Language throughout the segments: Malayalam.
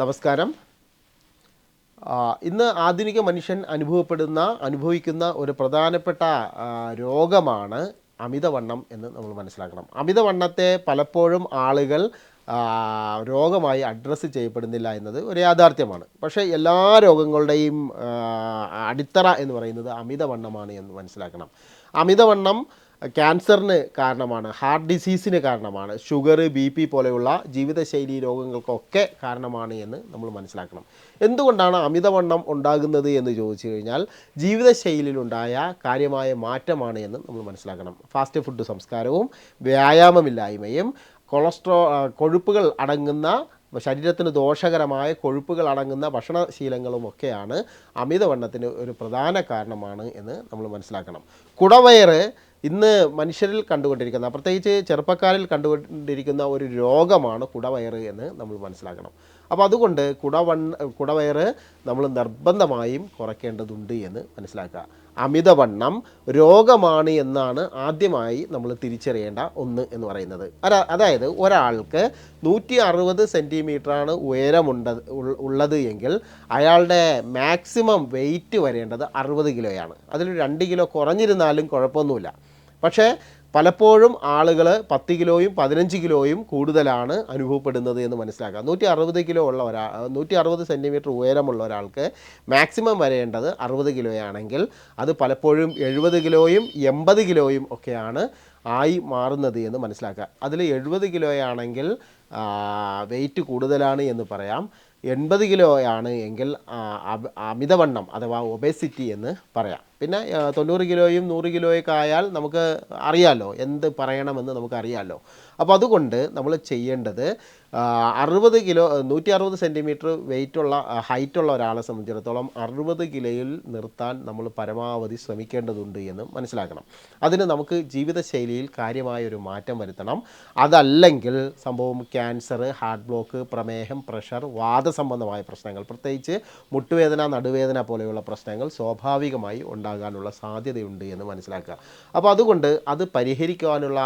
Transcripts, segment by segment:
നമസ്കാരം. ഇന്ന് ആധുനിക മനുഷ്യൻ അനുഭവപ്പെടുന്ന അനുഭവിക്കുന്ന ഒരു പ്രധാനപ്പെട്ട രോഗമാണ് അമിതവണ്ണം എന്ന് നമ്മൾ മനസ്സിലാക്കണം. അമിതവണ്ണത്തെ പലപ്പോഴും ആളുകൾ രോഗമായി അഡ്രസ്സ് ചെയ്യപ്പെടുന്നില്ല എന്നത് ഒരു യാഥാർത്ഥ്യമാണ്. പക്ഷേ എല്ലാ രോഗങ്ങളുടെയും അടിത്തറ എന്ന് പറയുന്നത് അമിതവണ്ണമാണ് എന്ന് മനസ്സിലാക്കണം. അമിതവണ്ണം ക്യാൻസറിന് കാരണമാണ് ഹാർട്ട് ഡിസീസിന് കാരണമാണ് ഷുഗർ ബി പി പോലെയുള്ള ജീവിതശൈലി രോഗങ്ങൾക്കൊക്കെ കാരണമാണ് എന്ന് നമ്മൾ മനസ്സിലാക്കണം. എന്തുകൊണ്ടാണ് അമിതവണ്ണം ഉണ്ടാകുന്നത് എന്ന് ചോദിച്ചു കഴിഞ്ഞാൽ ജീവിതശൈലിയിലുണ്ടായ കാര്യമായ മാറ്റമാണ് എന്ന് നമ്മൾ മനസ്സിലാക്കണം. ഫാസ്റ്റ് ഫുഡ് സംസ്കാരവും വ്യായാമമില്ലായ്മയും കൊളസ്ട്രോ കൊഴുപ്പുകൾ അടങ്ങുന്ന ശരീരത്തിന് ദോഷകരമായ കൊഴുപ്പുകൾ അടങ്ങുന്ന ഭക്ഷണശീലങ്ങളും ഒക്കെയാണ് അമിതവണ്ണത്തിന് ഒരു പ്രധാന കാരണമാണ് എന്ന് നമ്മൾ മനസ്സിലാക്കണം. കുടവയറ് ഇന്ന് മനുഷ്യരിൽ കണ്ടുകൊണ്ടിരിക്കുന്ന പ്രത്യേകിച്ച് ചെറുപ്പക്കാരിൽ കണ്ടുകൊണ്ടിരിക്കുന്ന ഒരു രോഗമാണ് കുടവയറ് എന്ന് നമ്മൾ മനസ്സിലാക്കണം. അപ്പോൾ അതുകൊണ്ട് കുടവൺ കുടവയറ് നമ്മൾ നിർബന്ധമായും കുറയ്ക്കേണ്ടതുണ്ട് എന്ന് മനസ്സിലാക്കുക. അമിതവണ്ണം രോഗമാണ് എന്നാണ് ആദ്യമായി നമ്മൾ തിരിച്ചറിയേണ്ട ഒന്ന് എന്ന് പറയുന്നത്. അതായത് ഒരാൾക്ക് നൂറ്റി അറുപത് സെന്റിമീറ്ററാണ് ഉയരമുണ്ട് ഉള്ളത് എങ്കിൽ അയാളുടെ മാക്സിമം വെയിറ്റ് വരേണ്ടത് അറുപത് കിലോയാണ്. അതിൽ രണ്ട് കിലോ കുറഞ്ഞിരുന്നാലും കുഴപ്പമൊന്നുമില്ല. പക്ഷേ പലപ്പോഴും ആളുകൾ പത്ത് കിലോയും പതിനഞ്ച് കിലോയും കൂടുതലാണ് അനുഭവപ്പെടുന്നത് എന്ന് മനസ്സിലാക്കുക നൂറ്റി അറുപത് കിലോ ഉള്ള ഒരാൾ നൂറ്റി അറുപത് സെന്റിമീറ്റർ ഉയരമുള്ള ഒരാൾക്ക് മാക്സിമം വരേണ്ടത് അറുപത് കിലോയാണെങ്കിൽ അത് പലപ്പോഴും എഴുപത് കിലോയും എൺപത് കിലോയും ഒക്കെയാണ് ആയി മാറുന്നത് എന്ന് മനസ്സിലാക്കുക. അതിൽ എഴുപത് കിലോയാണെങ്കിൽ വെയിറ്റ് കൂടുതലാണ് എന്ന് പറയാം. എൺപത് കിലോയാണ് എങ്കിൽ അമിതവണ്ണം അഥവാ ഒബേസിറ്റി എന്ന് പറയാം. പിന്നെ തൊണ്ണൂറ് കിലോയും നൂറ് കിലോയൊക്കെ ആയാൽ നമുക്ക് അറിയാമല്ലോ എന്ത് പറയണമെന്ന് നമുക്ക് അറിയാമല്ലോ അപ്പോൾ അതുകൊണ്ട് നമ്മൾ ചെയ്യേണ്ടത് അറുപത് കിലോ നൂറ്റി അറുപത് സെന്റിമീറ്റർ വെയിറ്റുള്ള ഹൈറ്റുള്ള ഒരാളെ സംബന്ധിച്ചിടത്തോളം അറുപത് കിലോയിൽ നിർത്താൻ നമ്മൾ പരമാവധി ശ്രമിക്കേണ്ടതുണ്ട് എന്ന് മനസ്സിലാക്കണം. അതിന് നമുക്ക് ജീവിതശൈലിയിൽ കാര്യമായ ഒരു മാറ്റം വരുത്തണം. അതല്ലെങ്കിൽ സംഭവം ക്യാൻസർ ഹാർട്ട് ബ്ലോക്ക് പ്രമേഹം പ്രഷർ വാദസംബന്ധമായ പ്രശ്നങ്ങൾ പ്രത്യേകിച്ച് മുട്ടുവേദന നടുവേദന പോലെയുള്ള പ്രശ്നങ്ങൾ സ്വാഭാവികമായി ഉണ്ടാകാനുള്ള സാധ്യതയുണ്ട് എന്ന് മനസ്സിലാക്കുക. അപ്പോൾ അതുകൊണ്ട് അത് പരിഹരിക്കുവാനുള്ള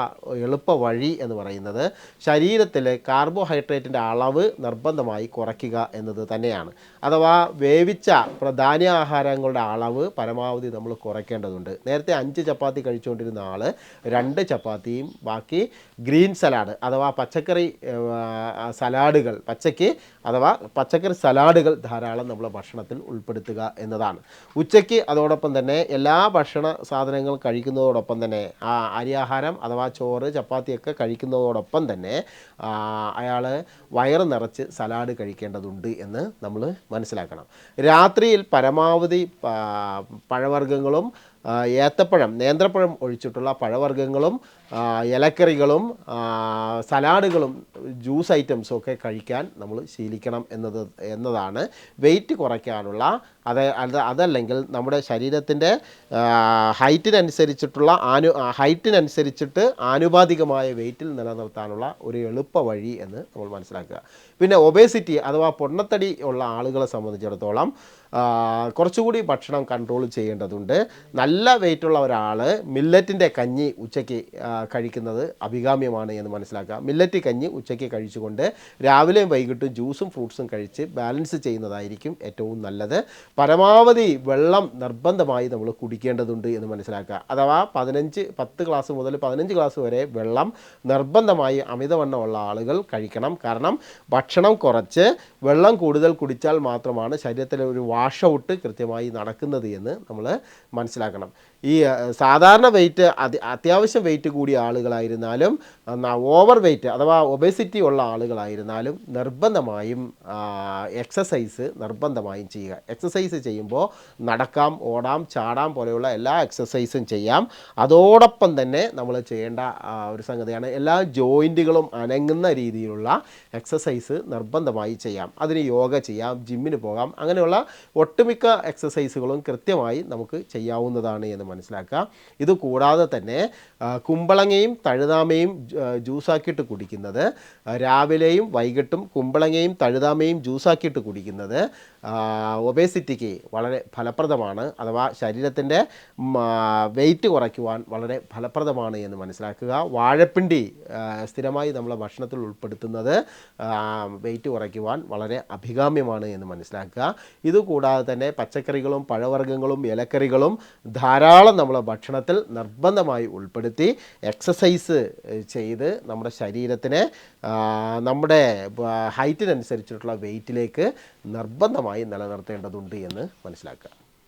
എളുപ്പ വഴി എന്ന് പറയുന്നത് ശരീരത്തിലെ കാർബോഹൈഡ്രേറ്റിന്റെ അളവ് നിർബന്ധമായി കുറയ്ക്കുക എന്നത് തന്നെയാണ്. അഥവാ വേവിച്ച ധാന്യാഹാരങ്ങളുടെ അളവ് പരമാവധി നമ്മൾ കുറയ്ക്കേണ്ടതുണ്ട്. നേരത്തെ അഞ്ച് ചപ്പാത്തി കഴിച്ചുകൊണ്ടിരുന്ന ആൾ രണ്ട് ചപ്പാത്തിയും ബാക്കി ഗ്രീൻ സലാഡ് അഥവാ പച്ചക്കറി സലാഡുകൾ പച്ചക്ക് അഥവാ പച്ചക്കറി സലാഡുകൾ ധാരാളം നമ്മൾ ഭക്ഷണത്തിൽ ഉൾപ്പെടുത്തുക എന്നതാണ്. ഉച്ചയ്ക്ക് അതോടൊപ്പം തന്നെ എല്ലാ ഭക്ഷണ സാധനങ്ങളും കഴിക്കുന്നതോടൊപ്പം തന്നെ ആ അരിയാഹാരം അഥവാ ചോറ് ചപ്പാത്തിയൊക്കെ കഴിക്കുന്നതോടൊപ്പം തന്നെ അയാൾ വയറ് നിറച്ച് സലാഡ് കഴിക്കേണ്ടതുണ്ട് എന്ന് നമ്മൾ മനസ്സിലാക്കണം. രാത്രിയിൽ പരമാവധി പഴവർഗങ്ങളും ഏത്തപ്പഴം നേന്ത്രപ്പഴം ഒഴിച്ചിട്ടുള്ള പഴവർഗങ്ങളും ഇലക്കറികളും സലാഡുകളും ജ്യൂസ് ഐറ്റംസും ഒക്കെ കഴിക്കാൻ നമ്മൾ ശീലിക്കണം എന്നത് എന്നതാണ്. വെയിറ്റ് കുറയ്ക്കാനുള്ള അത് അത് അതല്ലെങ്കിൽ നമ്മുടെ ശരീരത്തിന്റെ ഹൈറ്റിനനുസരിച്ചിട്ടുള്ള ആനു ഹൈറ്റിനനുസരിച്ചിട്ട് ആനുപാതികമായ വെയിറ്റിൽ നിലനിർത്താനുള്ള ഒരു എളുപ്പ വഴി എന്ന് നമ്മൾ മനസ്സിലാക്കുക. പിന്നെ ഒബേസിറ്റി അഥവാ പൊണ്ണത്തടി ഉള്ള ആളുകളെ സംബന്ധിച്ചിടത്തോളം കുറച്ചുകൂടി ഭക്ഷണം കൺട്രോൾ ചെയ്യേണ്ടതുണ്ട്. നല്ല വെയിറ്റുള്ള ഒരാൾ മില്ലറ്റിന്റെ കഞ്ഞി ഉച്ചയ്ക്ക് കഴിക്കുന്നത് അഭികാമ്യമാണ് എന്ന് മനസ്സിലാക്കുക. മില്ലറ്റ് കഞ്ഞി ഉച്ചയ്ക്ക് കഴിച്ചുകൊണ്ട് രാവിലെയും വൈകിട്ടും ജ്യൂസും ഫ്രൂട്ട്സും കഴിച്ച് ബാലൻസ് ചെയ്യുന്നതായിരിക്കും ഏറ്റവും നല്ലത്. പരമാവധി വെള്ളം നിർബന്ധമായി നമ്മൾ കുടിക്കേണ്ടതുണ്ട് എന്ന് മനസ്സിലാക്കുക. അഥവാ പതിനഞ്ച് പത്ത് ഗ്ലാസ് മുതൽ പതിനഞ്ച് ഗ്ലാസ് വരെ വെള്ളം നിർബന്ധമായി അമിതവണ്ണമുള്ള ആളുകൾ കഴിക്കണം. കാരണം ഭക്ഷണം കുറച്ച് വെള്ളം കൂടുതൽ കുടിച്ചാൽ മാത്രമാണ് ശരീരത്തിലെ ഒരു വാഷ് ഔട്ട് കൃത്യമായി നടക്കുന്നത് എന്ന് നമ്മൾ മനസ്സിലാക്കണം. കാണും ഈ സാധാരണ വെയിറ്റ് അതി അത്യാവശ്യം വെയിറ്റ് കൂടിയ ആളുകളായിരുന്നാലും ഓവർ വെയിറ്റ് അഥവാ ഒബേസിറ്റി ഉള്ള ആളുകളായിരുന്നാലും നിർബന്ധമായും എക്സസൈസ് നിർബന്ധമായും ചെയ്യുക. എക്സസൈസ് ചെയ്യുമ്പോൾ നടക്കാം ഓടാം ചാടാം പോലെയുള്ള എല്ലാ എക്സസൈസും ചെയ്യാം. അതോടൊപ്പം തന്നെ നമ്മൾ ചെയ്യേണ്ട ഒരു സംഗതിയാണ് എല്ലാ ജോയിന്റുകളും അനങ്ങുന്ന രീതിയിലുള്ള എക്സസൈസ് നിർബന്ധമായി ചെയ്യാം. അതിന് യോഗ ചെയ്യാം ജിമ്മിന് പോകാം അങ്ങനെയുള്ള ഒട്ടുമിക്ക എക്സസൈസുകളും കൃത്യമായി നമുക്ക് ചെയ്യാവുന്നതാണ് എന്ന് മനസ്സിലാക്കുക. ഇത് കൂടാതെ തന്നെ കുമ്പളങ്ങയും തഴുതാമയും ജ്യൂസാക്കിയിട്ട് കുടിക്കുന്നത് രാവിലെയും വൈകിട്ടും കുമ്പളങ്ങയും തഴുതാമയും ജ്യൂസാക്കിയിട്ട് കുടിക്കുന്നത് ഒബേസിറ്റിക്ക് വളരെ ഫലപ്രദമാണ് അഥവാ ശരീരത്തിന്റെ വെയിറ്റ് കുറയ്ക്കുവാൻ വളരെ ഫലപ്രദമാണ് എന്ന് മനസ്സിലാക്കുക. വാഴപ്പിണ്ടി സ്ഥിരമായി നമ്മളെ ഭക്ഷണത്തിൽ ഉൾപ്പെടുത്തുന്നത് വെയിറ്റ് കുറയ്ക്കുവാൻ വളരെ അഭികാമ്യമാണ് എന്ന് മനസ്സിലാക്കുക. ഇതുകൂടാതെ തന്നെ പച്ചക്കറികളും പഴവർഗങ്ങളും ഇലക്കറികളും ധാരാളം നമ്മളെ ഭക്ഷണത്തിൽ നിർബന്ധമായി ഉൾപ്പെടുത്തി എക്സസൈസ് ചെയ്ത് നമ്മുടെ ശരീരത്തിനെ നമ്മുടെ ഹൈറ്റിനനുസരിച്ചിട്ടുള്ള വെയിറ്റിലേക്ക് നിർബന്ധമായി നിലനിർത്തേണ്ടതുണ്ട് എന്ന് മനസ്സിലാക്കുക.